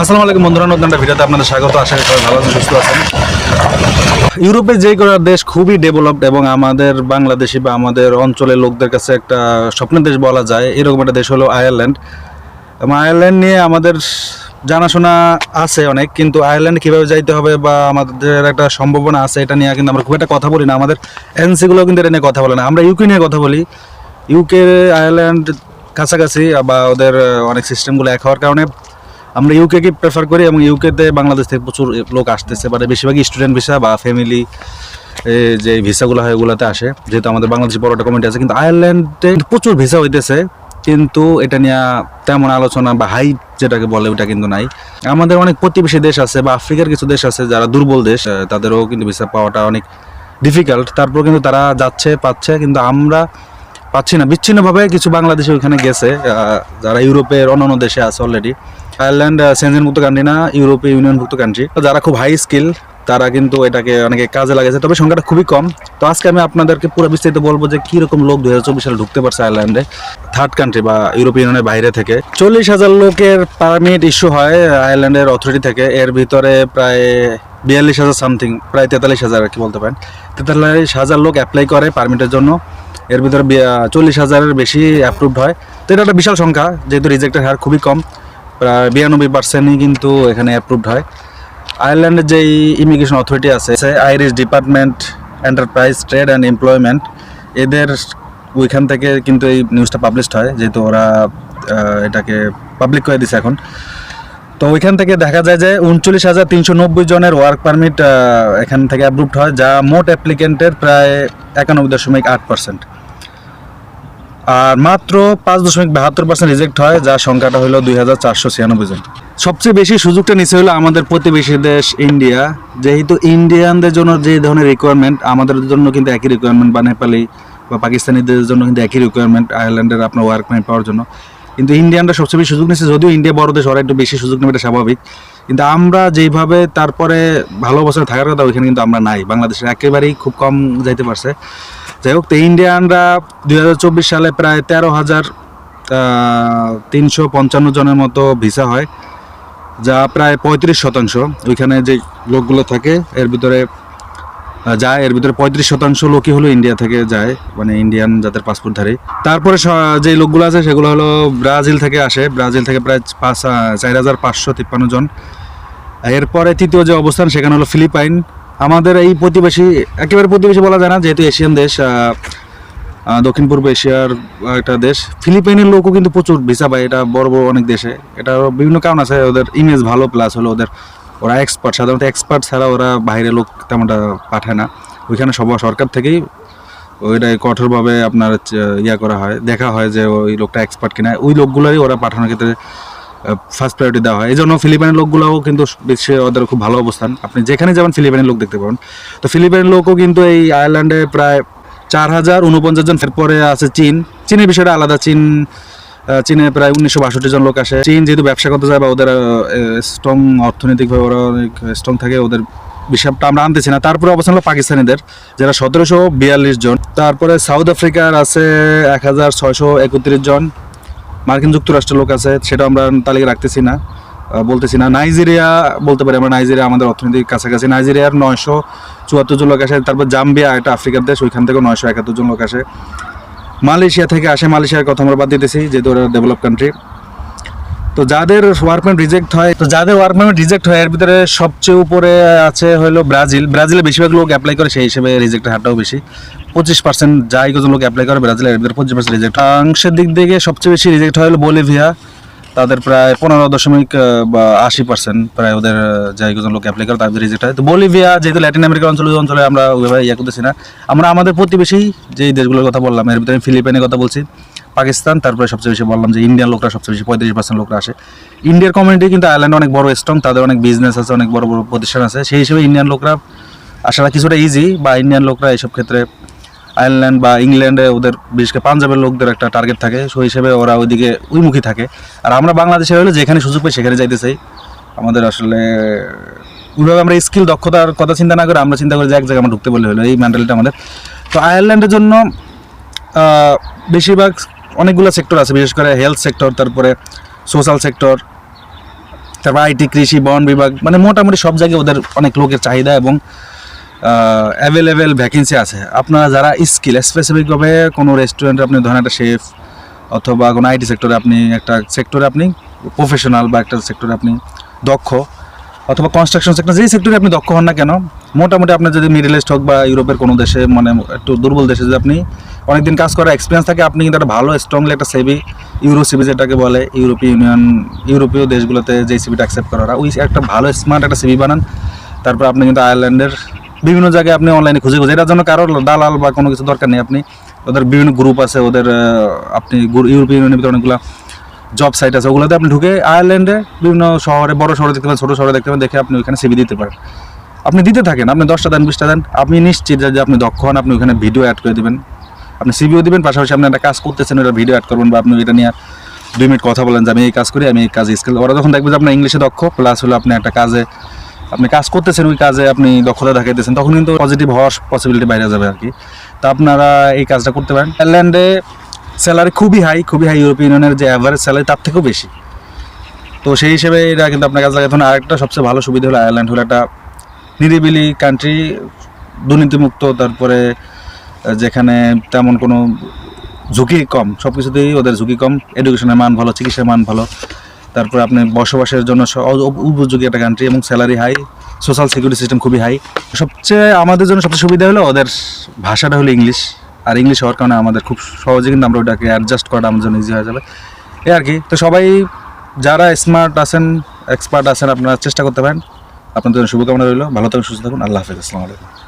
আসসালামু আলাইকুম বন্ধুরা, নতুন একটা ভিডিওতে আপনাদের স্বাগত। আশা করি সবাই ভালো আছেন, সুস্থ আছেন। ইউরোপের যে কোনো দেশ খুবই ডেভেলপড এবং আমাদের বাংলাদেশি বা আমাদের অঞ্চলের লোকদের কাছে একটা স্বপ্নের দেশ বলা যায়। এরকম একটা দেশ হলো আয়ারল্যান্ড। এবং আয়ারল্যান্ড নিয়ে আমাদের জানাশোনা আছে অনেক, কিন্তু আয়ারল্যান্ড কীভাবে যাইতে হবে বা আমাদের একটা সম্ভাবনা আছে, এটা নিয়ে কিন্তু আমরা খুব একটা কথা বলি না। আমাদের এনসিগুলো কিন্তু এটা নিয়ে কথা বলে না। আমরা ইউকে নিয়ে কথা বলি। ইউকে আয়ারল্যান্ড কাছাকাছি বা ওদের অনেক সিস্টেমগুলো এক হওয়ার কারণে আমরা ইউকেকে প্রেফার করি এবং ইউকেতে বাংলাদেশ থেকে প্রচুর লোক আসতেছে মানে বেশিরভাগই স্টুডেন্ট ভিসা বা ফ্যামিলি যে ভিসাগুলো হয় ওগুলোতে আসে। যেহেতু আমাদের বাংলাদেশে বড় কমিটি আছে, কিন্তু আয়ারল্যান্ডে প্রচুর ভিসা হইতেছে, কিন্তু এটা নিয়ে তেমন আলোচনা বা হাইপ যেটাকে বলে ওটা কিন্তু নাই। আমাদের অনেক প্রতিবেশী দেশ আছে বা আফ্রিকার কিছু দেশ আছে যারা দুর্বল দেশ তাদেরও কিন্তু ভিসা পাওয়াটা অনেক ডিফিকাল্ট তারপর কিন্তু তারা যাচ্ছে, পাচ্ছে, কিন্তু আমরা পাচ্ছি না। বিচ্ছিন্নভাবে কিছু বাংলাদেশে ওইখানে গেছে যারা ইউরোপের অন্যান্য দেশে আছে অলরেডি আয়ারল্যান্ড সেনজেন মুক্ত কান্ট্রি না ইউরোপীয় ইউনিয়নভুক্ত কান্ট্রি যারা খুব হাই স্কিল তারা কিন্তু এটাকে অনেকে কাজে লাগাছে তবে সংখ্যাটা খুবই কম। তো আজকে আমি আপনাদেরকে পুরো বিস্তারিত বলব যে কীরকম লোক দু হাজার চব্বিশ সালে ঢুকতে পারছে আয়ারল্যান্ডে থার্ড কান্ট্রি বা ইউরোপীয় ইউনিয়নের বাইরে থেকে। চল্লিশ হাজার লোকের পারমিট ইস্যু হয় আয়ারল্যান্ডের অথরিটি থেকে। এর ভিতরে প্রায় বিয়াল্লিশ হাজার সামথিং প্রায় তেতাল্লিশ হাজার আর কি বলতে পারেন। তেতাল্লিশ হাজার লোক অ্যাপ্লাই করে পারমিটের জন্য। এর ভিতরে চল্লিশ হাজারের বেশি অ্যাপ্রুভড হয়। তো এটা একটা বিশাল সংখ্যা, যেহেতু রিজেক্টের হার খুবই কম। প্রায় বিরানব্বই পার্সেন্টই কিন্তু এখানে অ্যাপ্রুভড হয়। আয়ারল্যান্ডের যেই ইমিগ্রেশন অথরিটি আছে Irish department enterprise trade and employment এদের ওইখান থেকে কিন্তু এই নিউজটা পাবলিশড হয়, যেহেতু ওরা এটাকে পাবলিক করে দিছে এখন। তো ওইখান থেকে দেখা যায় যে উনচল্লিশ হাজার তিনশো নব্বই জনের ওয়ার্ক পারমিট এখান থেকে অ্যাপ্রুভড হয়, যা মোট অ্যাপ্লিকেন্টের প্রায় একানব্বই দশমিক আট পার্সেন্ট আর মাত্র পাঁচ দশমিক বাহাত্তর পার্সেন্ট রিজেক্ট হয় যার সংখ্যাটা হলো দুই হাজার চারশো ছিয়ানব্বই জন। সবচেয়ে বেশি সুযোগটা নিচে হলো আমাদের প্রতিবেশী দেশ ইন্ডিয়া। যেহেতু ইন্ডিয়ানদের জন্য যে ধরনের রিকোয়ারমেন্ট আমাদের জন্য কিন্তু একই রিকোয়ারমেন্ট বা নেপালি বা পাকিস্তানিদের জন্য কিন্তু একই রিকোয়ারমেন্ট আয়ারল্যান্ডের আপনার ওয়ার্ক পারমিট পাওয়ার জন্য। কিন্তু ইন্ডিয়ানরা সবচেয়ে বেশি সুযোগ নিচ্ছে যদিও ইন্ডিয়া বড় দেশ, ওরা একটু বেশি সুযোগ নেবে, এটা স্বাভাবিক। কিন্তু আমরা যেইভাবে তারপরে ভালো অবস্থায় থাকার কথা, ওইখানে কিন্তু আমরা নাই। বাংলাদেশের একেবারেই খুব কম যাইতে পারছে। যাই হোক, তো ইন্ডিয়ানরা দুই হাজার চব্বিশ সালে প্রায় তেরো হাজার তিনশো পঞ্চান্ন জনের মতো ভিসা হয়, যা প্রায় পঁয়ত্রিশ শতাংশ। ওইখানে যে লোকগুলো থাকে, এর ভিতরে যায়, এর ভিতরে পঁয়ত্রিশ শতাংশ লোকই হলো ইন্ডিয়া থেকে যায় মানে ইন্ডিয়ান যাদের পাসপোর্টধারী। তারপরে যে লোকগুলো আছে, সেগুলো হলো ব্রাজিল থেকে আসে। ব্রাজিল থেকে প্রায় পাঁচ চার হাজার পাঁচশো তিপ্পান্ন জন। এরপরে তৃতীয় যে অবস্থান, সেখানে হলো ফিলিপাইন। আমাদের এই প্রতিবেশী, একেবারে প্রতিবেশী বলা যায় না, যেহেতু এশিয়ান দেশ দক্ষিণ পূর্ব এশিয়ার একটা দেশ, ফিলিপাইনের লোকও কিন্তু প্রচুর ভিসা পায়, এটা বড় বড় অনেক দেশে। এটা বিভিন্ন কারণ আছে, ওদের ইমেজ ভালো প্লাস হলো ওদের, ওরা এক্সপার্ট সাধারণত এক্সপার্ট ছাড়া ওরা বাইরে লোক তেমনটা পাঠায় না। ওইখানে সব সরকার থেকেই ওইটাই কঠোরভাবে আপনার ইয়া করা হয়, দেখা হয় যে ওই লোকটা এক্সপার্ট কিনা, ওই লোকগুলোই ওরা পাঠানোর ক্ষেত্রে ফার্স্ট প্রায়োরিটি দেওয়া হয়। এই জন্য ফিলিপাইনের লোকগুলোও কিন্তু বিশ্বে ওদের খুব ভালো অবস্থান। আপনি যেখানে যাবেন, ফিলিপাইনের লোক দেখতে পাবেন। তো ফিলিপাইনের লোকও কিন্তু এই আয়ারল্যান্ডে প্রায় চার হাজার উনপঞ্চাশ জন এরপরে আছে চীন। চীনের বিষয়টা আলাদা। চীন চীনে প্রায় উনিশশো বাষট্টি জন লোক আসে। চীন যেহেতু ব্যবসা করতে যায় বা ওদের স্ট্রং অর্থনৈতিকভাবে ওরা অনেক স্ট্রং থাকে, ওদের বিষয়টা আমরা আনতেছি না। তারপরে অবস্থান হলো পাকিস্তানিদের, যারা সতেরোশো বিয়াল্লিশ জন। তারপরে সাউথ আফ্রিকার আছে এক হাজার ছয়শো একত্রিশ জন। মার্কিন যুক্তরাষ্ট্রের লোক আছে, সেটা আমরা তালিকা রাখতেছি না বলতেছি না। নাইজেরিয়া বলতে পারি আমরা, নাইজেরিয়া আমাদের অর্থনীতির কাছাকাছি। নাইজেরিয়ার নয়শো চুয়াত্তর জন লোক আসে, তারপর জাম্বিয়া একটা আফ্রিকার দেশ, ওইখান থেকে নয়শো একাত্তর জন লোক আসে। মালয়েশিয়া থেকে আসে, মালয়েশিয়ার কথা আমরা বাদ দিতেছি, যেহেতু ওরা ডেভেলপ কান্ট্রি তো যাদের ওয়ার্ক পারমিট রিজেক্ট হয়, তো যাদের ওয়ার্ক পারমিট রিজেক্ট হয়, এর ভিতরে সবচেয়ে উপরে আছে হলো ব্রাজিল। ব্রাজিলে বেশিরভাগ লোক অ্যাপ্লাই করে, সেই হিসেবে রিজেক্টের হারটাও বেশি। পঁচিশ পার্সেন্ট যাই কজন লোক অ্যাপ্লাই করে ব্রাজিলের ভিতরে পঁচিশ পার্সেন্ট রিজেক্ট অংশের দিক থেকে সবচেয়ে বেশি রিজেক্ট হয় হলো বলিভিয়া। তাদের প্রায় পনেরো দশমিক বা আশি পার্সেন্ট প্রায় ওদের যাই কজন লোক অ্যাপ্লাই করে তাদের রিজেক্ট হয়। তো বলিভিয়া, যেহেতু ল্যাটিন আমেরিকা অঞ্চলে অঞ্চলে আমরা ওইভাবে ইয়ে করতেছি না। আমরা আমাদের প্রতিবেশী, যেই দেশগুলোর কথা বললাম, এর ভিতরে আমি ফিলিপাইনের কথা বলছি। পাকিস্তান, তারপরে সবচেয়ে বেশি বললাম যে ইন্ডিয়ান লোকরা, সবচেয়ে বেশি পঁয়ত্রিশ পার্সেন্ট লোকরা আসে। ইন্ডিয়ার কমিউনিটি কিন্তু আয়ারল্যান্ড অনেক বড় স্ট্রং তাদের অনেক বিজনেস আছে, অনেক বড় বড় প্রতিষ্ঠান আছে। সেই হিসেবে ইন্ডিয়ান লোকরা আসাটা কিছুটা ইজি বা ইন্ডিয়ান লোকরা এইসব ক্ষেত্রে আয়ারল্যান্ড বা ইংল্যান্ডে ওদের, বিশেষ করে পাঞ্জাবের লোকদের একটা টার্গেট থাকে। সেই হিসেবে ওরা ওইদিকে ওইমুখী থাকে। আর আমরা বাংলাদেশে হলে যেখানে সুযোগ পাই সেখানে যাইতে চাই। আমাদের আসলে ওইভাবে আমরা স্কিল দক্ষতার কথা চিন্তা না করে আমরা চিন্তা করি যে এক জায়গায় আমরা ঢুকতে বললে হলো, এই মেন্টালিটি আমাদের। তো আয়ারল্যান্ডের জন্য বেশিরভাগ অনেকগুলো সেক্টর আছে, বিশেষ করে হেলথ সেক্টর তারপরে সোশ্যাল সেক্টর তারপর আইটি কৃষি, বন বিভাগ মানে মোটামুটি সব জায়গায় ওদের অনেক লোকের চাহিদা এবং অ্যাভেলেবেল ভ্যাকেন্সি আছে। আপনারা যারা স্কিল স্পেসিফিকভাবে কোনো রেস্টুরেন্টে আপনি ধরেন একটা শেফ অথবা কোনো আইটি সেক্টরে আপনি একটা সেক্টরে আপনি প্রফেশনাল বা একটা সেক্টরে আপনি দক্ষ, অথবা কনস্ট্রাকশন সেক্টর যেই সেক্টরে আপনি দক্ষ হন না কেন মোটামুটি আপনার যদি মিডল ইস্ট হোক বা ইউরোপের কোনো দেশে মানে একটু দুর্বল দেশে যদি আপনি অনেকদিন কাজ করার এক্সপিরিয়েন্স থাকে, আপনি কিন্তু একটা ভালো স্ট্রংলি একটা সেবি ইউরো সিবি যেটাকে বলে ইউরোপীয় ইউনিয়ন ইউরোপীয় দেশগুলোতে যে সিবিটা অ্যাকসেপ্ট করা ওই একটা ভালো স্মার্ট একটা সিবি বানান। তারপর আপনি কিন্তু আয়ারল্যান্ডের বিভিন্ন জায়গায় আপনি অনলাইনে খুঁজে খুঁজে, এটার জন্য কারোর দালাল বা কোনো কিছু দরকার নেই আপনি। ওদের বিভিন্ন গ্রুপ আছে, ওদের আপনি ইউরোপীয় ইউনিয়নের ভিতরে অনেকগুলো জব সাইট আছে, ওগুলোতে আপনি ঢুকে আয়ারল্যান্ডে বিভিন্ন শহরে, বড় শহরে দেখতে পারেন ছোটো শহরে দেখতে পারেন দেখে আপনি ওইখানে সিবি দিতে পারেন। আপনি দিতে থাকেন, আপনি দশটা দেন, বিশটা দেন, আপনি নিশ্চিত যে আপনি দক্ষ হন, আপনি ওখানে ভিডিও অ্যাড করে দেবেন। আপনি সিবিও দিবেন, পাশাপাশি আপনি একটা কাজ করতেছেন, ওটা ভিডিও অ্যাড করবেন বা আপনি এটা নিয়ে দুই মিনিট কথা বলেন যে আমি এই কাজ করি, আমি এই কাজে স্কিল ওরা যখন দেখবে যে আপনার ইংলিশে দক্ষ প্লাস হলো আপনি একটা কাজে, আপনি কাজ করতেছেন, ওই কাজে আপনি দক্ষতা দেখাইতেছেন, তখন কিন্তু পজিটিভ হওয়ার পসিবিলিটি বাইরে যাবে আর কি। তা আপনারা এই কাজটা করতে পারেন। আয়ারল্যান্ডে স্যালারি খুবই হাই খুবই হাই ইউরোপিয়ান ইউনিয়নের যে অ্যাভারেজ স্যালারি তার থেকেও বেশি। তো সেই হিসেবে এটা কিন্তু আপনার কাছে এখন আরেকটা সবচেয়ে ভালো সুবিধা হলো আয়ারল্যান্ড হলো একটা নিরিবিলি কান্ট্রি দুর্নীতিমুক্ত, তারপরে যেখানে তেমন কোনো ঝুঁকি কম সব কিছুতেই ওদের ঝুঁকি কম। এডুকেশনের মান ভালো, চিকিৎসার মান ভালো। তারপরে আপনি বসবাসের জন্য উপযোগী একটা কান্ট্রি এবং salary high social security system খুবই হাই সবচেয়ে আমাদের জন্য সবচেয়ে সুবিধা হলো ওদের ভাষাটা হলো ইংলিশ আর ইংলিশ হওয়ার কারণে আমাদের খুব সহজে কিন্তু আমরা ওটাকে অ্যাডজাস্ট করাটা আমাদের জন্য ইজি হয়ে যাবে। এই আর কি। তো সবাই যারা স্মার্ট আছেন এক্সপার্ট আছেন, আপনারা চেষ্টা করতে পারেন। আপনাদের শুভকামনা রইল। ভালো থাকুন সুস্থ থাকুন। আল্লাহ হাফিজ। আসসালামু আলাইকুম।